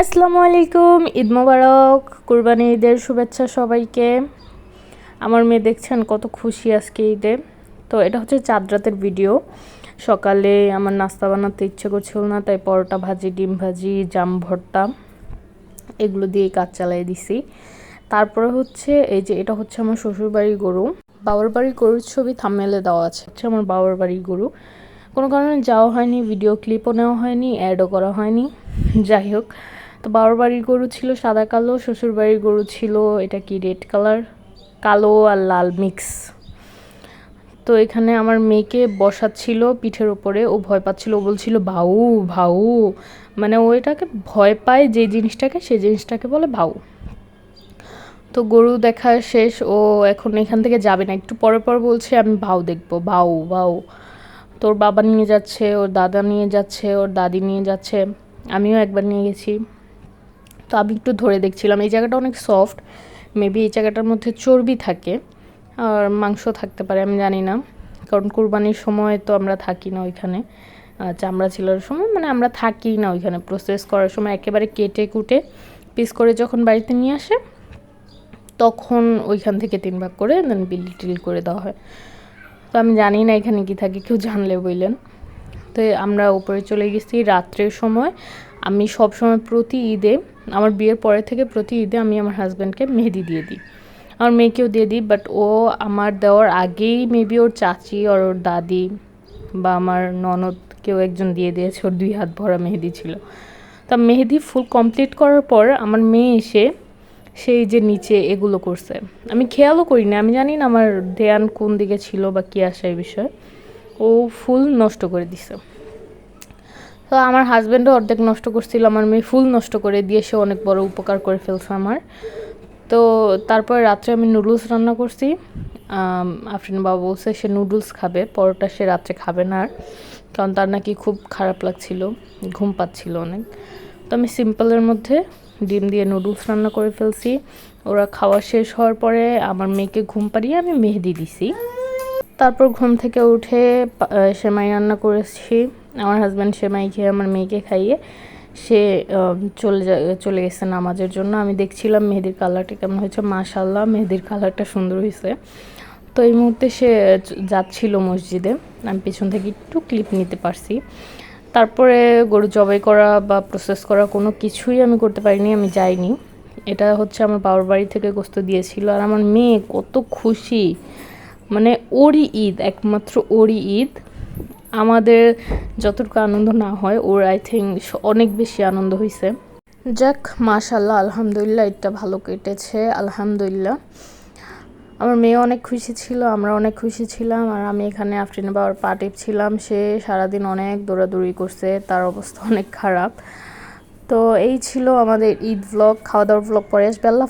আসসালামু আলাইকুম, ঈদ মোবারক, কুরবানি ঈদের শুভেচ্ছা সবাইকে। আমার মেয়ে দেখছেন কত খুশি আজকে ঈদে। তো এটা হচ্ছে চাঁদ রাতের ভিডিও। সকালে আমার নাস্তা বানাতে ইচ্ছে করছিল না, তাই পরোটা ভাজি, ডিম ভাজি, জাম ভর্তা, এগুলো দিয়ে কাজ চালাই দিছি। তারপরে হচ্ছে এই যে এটা হচ্ছে আমার শ্বশুরবাড়ির গরু। বাবার বাড়ির গরুর ছবি থামেলে দেওয়া আছে, হচ্ছে আমার বাবার বাড়ির গরু। কোনো কারণে যাওয়া হয়নি ভিডিও ক্লিপও নেওয়া হয়নি অ্যাডও করা হয়নি। যাই হোক তো বাবার বাড়ির গরু ছিল সাদা কালো, শ্বশুর বাড়ির গরু ছিল, এটা কি রেড কালার কালো আর লাল মিক্স তো এখানে আমার মেয়েকে বসাচ্ছিল পিঠের ওপরে, ও ভয় পাচ্ছিল, ও বলছিল ভাউ ভাউ মানে ও এটাকে ভয় পায় যে জিনিসটাকে সেই জিনিসটাকে বলে ভাউ তো গরু দেখা শেষ, ও এখন এখান থেকে যাবে না। একটু পরে পর বলছে, আমি ভাউ দেখব ভাউ ভাউ তোর বাবা নিয়ে যাচ্ছে, ওর দাদা নিয়ে যাচ্ছে, ওর দাদি নিয়ে যাচ্ছে, আমিও একবার নিয়ে গেছি। তো আমি একটু ধরে দেখছিলাম, এই জায়গাটা অনেক সফট মেবি এই জায়গাটার মধ্যে চর্বি থাকে আর মাংস থাকতে পারে, আমি জানি না। কারণ কুরবানির সময় তো আমরা থাকি না ওইখানে চামড়া ছিলার সময় মানে আমরা থাকি না ওইখানে। প্রসেস করার সময় একেবারে কেটে কুটে পিস করে যখন বাড়িতে নিয়ে আসে, তখন ওইখান থেকে তিন ভাগ করে দেন বিলি টিল করে দেওয়া হয়। তো আমি জানি না এখানে কি থাকে, কেউ জানলে বললেন। তো আমরা উপরে চলে গেছি রাত্রের সময়। আমি সব সময় প্রতি ঈদে আমার বিয়ের পরে থেকে প্রতি ঈদে আমি আমার হাজব্যান্ডকে মেহেদি দিয়ে দিই। আমার মেয়েকেও দিয়ে দিই বাট ও আমার দেওয়ার আগেই মেবি ওর চাচি আর ওর দাদি বা আমার ননদ কেউ একজন দিয়ে দিয়েছে, ওর দুই হাত ভরা মেহেদি ছিল। তা মেহেদি ফুল কমপ্লিট করার পর আমার মেয়ে এসে সেই যে নিচে এগুলো করছে। আমি খেয়ালও করি না আমি জানি না আমার ধ্যান কোন দিকে ছিল বা কী আসে এই বিষয়ে। ও ফুল নষ্ট করে দিছে। তো আমার হাজব্যান্ডও অর্ধেক নষ্ট করছিল, আমার মেয়ে ফুল নষ্ট করে দিয়ে সে অনেক বড় উপকার করে ফেলছে আমার। তো তারপর রাত্রে আমি নুডলস রান্না করছি। আফরিন বাবা বলছে সে নুডলস খাবে, পরোটা সে রাত্রে খাবে না আর, কারণ তার নাকি খুব খারাপ লাগছিল, ঘুম পাচ্ছিল অনেক। তো আমি সিম্পলের মধ্যে ডিম দিয়ে নুডলস রান্না করে ফেলছি। ওরা খাওয়া শেষ হওয়ার পরে আমার মেয়েকে ঘুম পাড়িয়ে আমি মেহেদি দিছি। তারপর ঘুম থেকে উঠে সেমাই রান্না করেছি। আমার হাজব্যান্ড সেমাই খেয়ে আমার মেয়েকে খাইয়ে সে চলে যা চলে গেছে নামাজের জন্য। আমি দেখছিলাম মেহেদির কালারটা কেমন হয়েছে। মাশাল্লাহ মেহেদির কালারটা সুন্দর হয়েছে তো এই মুহূর্তে সে যাচ্ছিল মসজিদে। আমি পেছন থেকে একটু ক্লিপ নিতে পারছি। তারপরে গরু জবাই করা বা প্রসেস করা কোনো কিছুই আমি করতে পারিনি, আমি যাইনি। এটা হচ্ছে আমার বাবার বাড়ি থেকে গোস্ত দিয়েছিল। আর আমার মেয়ে কত খুশি। মানে ওরই ঈদ, একমাত্র ওরই ঈদ। আমাদের যতটুকু আনন্দ না হয়, ওর আই থিঙ্ক অনেক বেশি আনন্দ হয়েছে যাক মাশাল্লাহ আলহামদুলিল্লাহ, এটা ভালো কেটেছে, আলহামদুলিল্লাহ। আমার মেয়ে অনেক খুশি ছিল, আমরা অনেক খুশি ছিলাম, আর আমি এখানে আফরিন বাবার পা ছিলাম, সে সারাদিন অনেক দৌড়াদৌড়ি করছে, তার অবস্থা অনেক খারাপ। তো এই ছিল আমাদের ঈদ ব্লগ খাওয়া দাওয়ার ব্লগ পরে আসবে, আল্লাহ